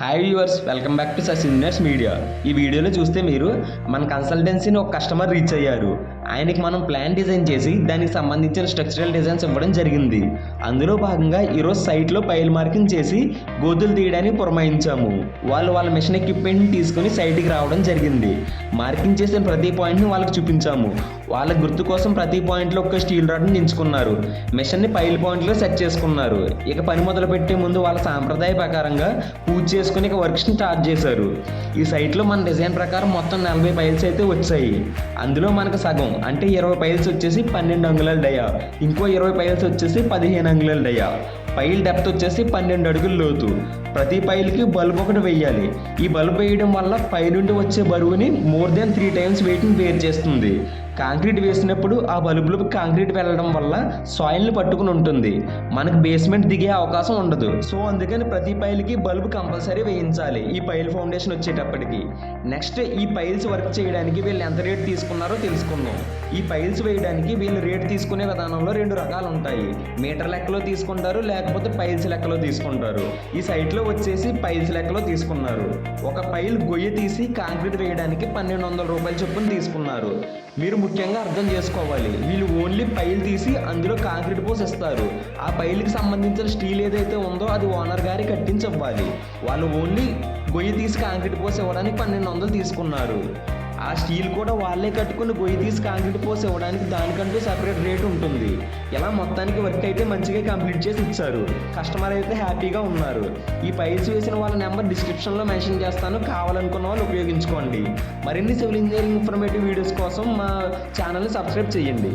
Hi viewers welcome back to ససిన్నర్స్ media ఈ వీడియోలో చూస్తే మీరు మన కన్సల్టెన్సీని ఒక కస్టమర్ రీచ్ అయ్యారు. ఆయనకి మనం ప్లాన్ డిజైన్ చేసి దానికి సంబంధించిన స్ట్రక్చరల్ డిజైన్స్ ఇవ్వడం జరిగింది. అందులో భాగంగా ఈరోజు సైట్లో పైల్ మార్కింగ్ చేసి గోతులు తీయడానికి పురమాయించాము. వాళ్ళు వాళ్ళ మిషన్ ఎక్విప్మెంట్ని తీసుకొని సైట్కి రావడం జరిగింది. మార్కింగ్ చేసిన ప్రతి పాయింట్ని వాళ్ళకి చూపించాము. వాళ్ళ గుర్తు కోసం ప్రతి పాయింట్లో ఒక స్టీల్ రాడ్ని ఎంచుకున్నారు. మిషన్ని పైల్ పాయింట్లో సెట్ చేసుకున్నారు. ఇక పని మొదలు పెట్టే ముందు వాళ్ళ సాంప్రదాయ ప్రకారంగా పూజ చేసుకుని ఇక వర్క్స్ని స్టార్ట్ చేశారు. ఈ సైట్లో మన డిజైన్ ప్రకారం మొత్తం నలభై పైల్స్ అయితే వచ్చాయి. అందులో మనకు సగం అంటే ఇరవై పైల్స్ వచ్చేసి పన్నెండు అంగుళాల డయా. ఇంకో ఇరవై పైల్స్ వచ్చేసి పదిహేను అంగుళాల డయా. పైల్ డెప్త్ వచ్చేసి పన్నెండు అడుగులు లోతు. ప్రతి పైల్కి బల్బ్ ఒకటి వేయాలి ఈ బల్బ్ వేయడం వల్ల పై నుండి వచ్చే బరువుని మోర్ దెన్ త్రీ టైమ్స్ వెయిట్ని వేర్ చేస్తుంది. కాంక్రీట్ వేసినప్పుడు ఆ బల్బులకు కాంక్రీట్ వెళ్ళడం వల్ల సాయిల్ని పట్టుకుని ఉంటుంది. మనకు బేస్మెంట్ దిగే అవకాశం ఉండదు. సో అందుకని ప్రతి పైల్కి బల్బు కంపల్సరీ వేయించాలి. ఈ పైల్ ఫౌండేషన్ వచ్చేటప్పటికి. నెక్స్ట్ ఈ పైల్స్ వర్క్ చేయడానికి వీళ్ళు ఎంత రేట్ తీసుకున్నారో తెలుసుకుందాం. ఈ పైల్స్ వేయడానికి వీళ్ళు రేట్ తీసుకునే విధానంలో రెండు రకాలు ఉంటాయి. మీటర్ లెక్కలో తీసుకుంటారు లేకపోతే పైల్స్ లెక్కలో తీసుకుంటారు. ఈ సైట్లో వచ్చేసి పైల్స్ లెక్కలో తీసుకున్నారు. ఒక పైల్ గొయ్యి తీసి కాంక్రీట్ వేయడానికి పన్నెండు వందల రూపాయల చొప్పున తీసుకున్నారు. మీరు ముఖ్యంగా అర్థం చేసుకోవాలి. వీళ్ళు ఓన్లీ పైల్ తీసి అందులో కాంక్రీట్ పోసి ఇస్తారు. ఆ పైలుకి సంబంధించిన స్టీల్ ఏదైతే ఉందో అది ఓనర్ గారి కట్టించి ఇవ్వాలి వాళ్ళు ఓన్లీ గొయ్యి తీసి కాంక్రీట్ పోసి ఇవ్వడానికి పన్నెండు వందలు తీసుకున్నారు. ఆ స్టీల్ కూడా వాళ్ళే కట్టుకుని గొయ్యి తీసి కాంక్రీట్ పోసి ఇవ్వడానికి దానికంటూ సపరేట్ రేట్ ఉంటుంది. ఇలా మొత్తానికి వర్క్ అయితే మంచిగా కంప్లీట్ చేసి ఇచ్చారు. కస్టమర్ అయితే హ్యాపీగా ఉన్నారు. ఈ పైల్స్ వేసిన వాళ్ళ నెంబర్ డిస్క్రిప్షన్లో మెన్షన్ చేస్తాను. కావాలనుకున్న వాళ్ళు ఉపయోగించుకోండి. మరిన్ని సివిల్ ఇంజనీరింగ్ ఇన్ఫర్మేటివ్ వీడియోస్ కోసం మా ఛానల్ని సబ్స్క్రైబ్ చేయండి.